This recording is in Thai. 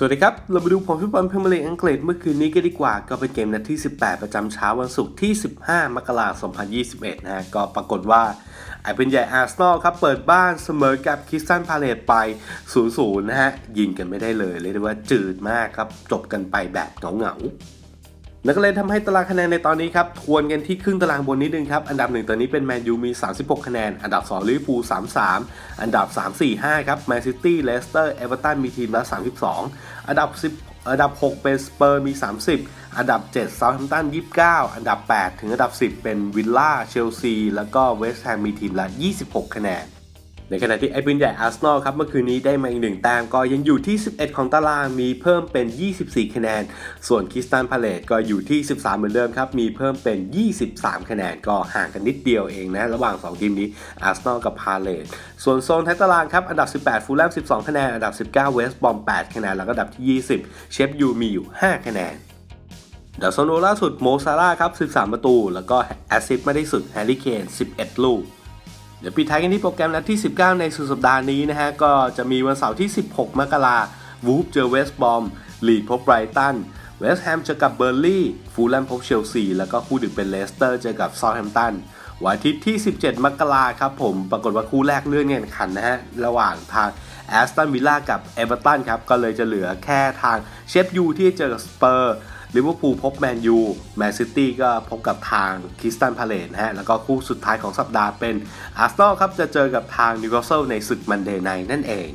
สวัสดีครับ เรามาดูผลฟุตบอลพรีเมียร์ลีกอังกฤษเมื่อคืนนี้กันดีกว่า ก็เป็นเกมนัดที่ 18 ประจำเช้าวันศุกร์ที่ 15 มกราคม 2021 นะฮะ ก็ปรากฏว่าไอเป็นใหญ่อาร์เซนอลครับ เปิดบ้านเสมอกับคริสตันพาเลตไป 0-0 นะฮะ ยิงกันไม่ได้เลย เรียกได้ว่าจืดมากครับ จบกันไปแบบเหงาๆ นั่นก็เลยทำให้ตารางคะแนนในตอนนี้ครับทวนกันที่ครึ่งตารางบนนิดนึงครับ อันดับหนึ่งตอนนี้เป็นแมนยูมี 36 คะแนน อันดับ 2 ลิเวอร์พูล 33 อันดับ 3 4 5 ครับแมนซิตี้ เลสเตอร์ เอเวอร์ตัน มีทีมละ 32 อันดับ 10 อันดับ 6 เป็นสเปอร์ มี 30 อันดับ 7 เซาท์แฮมป์ตัน 29 อันดับ 8 ถึงอันดับ 10 เป็นวิลล่า เชลซี แล้วก็เวสต์แฮมมีทีมละ 26 คะแนน ในขณะที่ไอ้ปืนใหญ่อาร์เซนอลครับเมื่อคืนนี้ได้มาอีกหนึ่งแต้มก็ยังอยู่ที่ 11 ของตารางมีเพิ่มเป็น 24 คะแนน ส่วนคริสตันพาเลตก็อยู่ที่ 13 เหมือนเดิมครับมีเพิ่มเป็น 23 คะแนนก็ห่างกันนิดเดียวเองนะระหว่าง 2 ทีมนี้อาร์เซนอลกับพาเลตส่วนโซนท้ายตารางครับอันดับ 18 ฟูลแลม 12 คะแนน อันดับ 19 เวสต์บอม 8 คะแนน แล้วก็อันดับที่ 20 เชฟยูมีอยู่ 5 คะแนนเดี๋ยวโซโนล่าสุดโมซาร่าครับ 13 ประตู แล้วก็แอสซิสต์ไม่ได้สุดแฮร์รี่เคน 11 ลูก เดี๋ยวปิดท้ายกันที่โปรแกรมนัดที่ 19 ในสุดสัปดาห์นี้นะฮะ ก็จะมีวันเสาร์ที่ 16 มกราวูฟเจอเวสต์บอมลีดพบไบรตัน เวสต์แฮมเจอกับเบอร์ลี่ ฟูลแลมพบเชลซี แล้วก็คู่ดึกเป็นเลสเตอร์เจอกับซา u แฮมตัน วันอาทิตย์ที่ 17 มกราครับผม ปรากฏว่าคู่แรกเลื่อนเงินขันนะฮะ ระหว่างทางแอสตันวิลล่ากับเอเวอร์ตันครับ ก็เลยจะเหลือแค่ทางเชฟยูที่เจอกับสเปอร์ ลิเวอร์พูลพบแมนยู แมนซิตี้ก็พบกับทางคริสตันพาเลตนะฮะ แล้วก็คู่สุดท้ายของสัปดาห์เป็นอาร์เซนอลครับ จะเจอกับทางนิวคาสเซิลในศึกมันเดย์ไนนั่นเอง